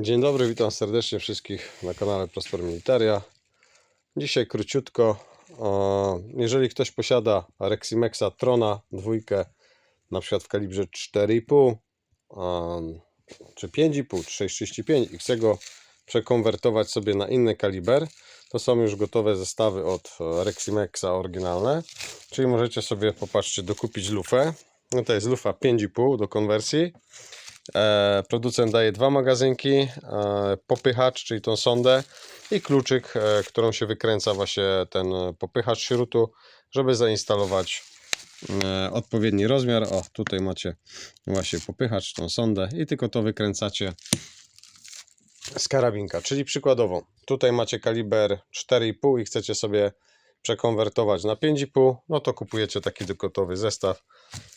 Dzień dobry, witam serdecznie wszystkich na kanale Prosper Militaria. Dzisiaj króciutko. Jeżeli ktoś posiada Reximexa Trona dwójkę, na przykład w kalibrze 4,5 em, czy 5,5 czy 6,35 i chce go przekonwertować sobie na inny kaliber, to są już gotowe zestawy od Reximexa oryginalne. Czyli możecie sobie, popatrzcie, dokupić lufę. No to jest lufa 5,5 do konwersji. E, producent daje dwa magazynki, e, popychacz, czyli tą sondę i kluczyk, e, którą się wykręca właśnie ten popychacz śrutu, żeby zainstalować odpowiedni rozmiar. O, tutaj macie właśnie popychacz, tą sondę i tylko to wykręcacie z karabinka. Czyli przykładowo, tutaj macie kaliber 4,5 i chcecie sobie przekonwertować na 5,5, no to kupujecie taki gotowy zestaw.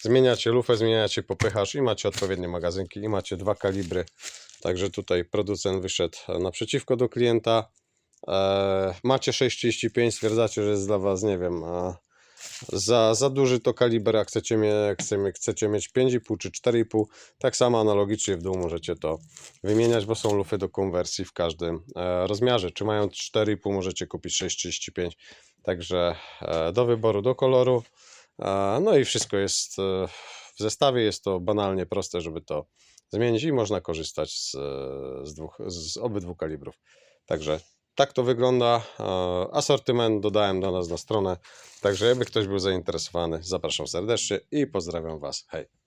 Zmieniacie lufę, zmieniacie popychacz i macie odpowiednie magazynki i macie dwa kalibry. Także tutaj producent wyszedł naprzeciwko do klienta. Eee, macie 6,35, stwierdzacie, że jest dla Was, nie wiem, za, za duży to kaliber, a chcecie, mie, chcecie, chcecie mieć 5,5 czy 4,5, tak samo analogicznie w dół możecie to wymieniać, bo są lufy do konwersji w każdym e, rozmiarze. Czy mają 4,5, możecie kupić 6,35. Także e, do wyboru, do koloru. E, No i wszystko jest e, w zestawie. Jest to banalnie proste, żeby to zmienić i można korzystać z, z, dwóch, z obydwu kalibrów. Także tak to wygląda. Asortyment dodałem do nas na stronę. Także jakby ktoś był zainteresowany, zapraszam serdecznie i pozdrawiam Was. Hej.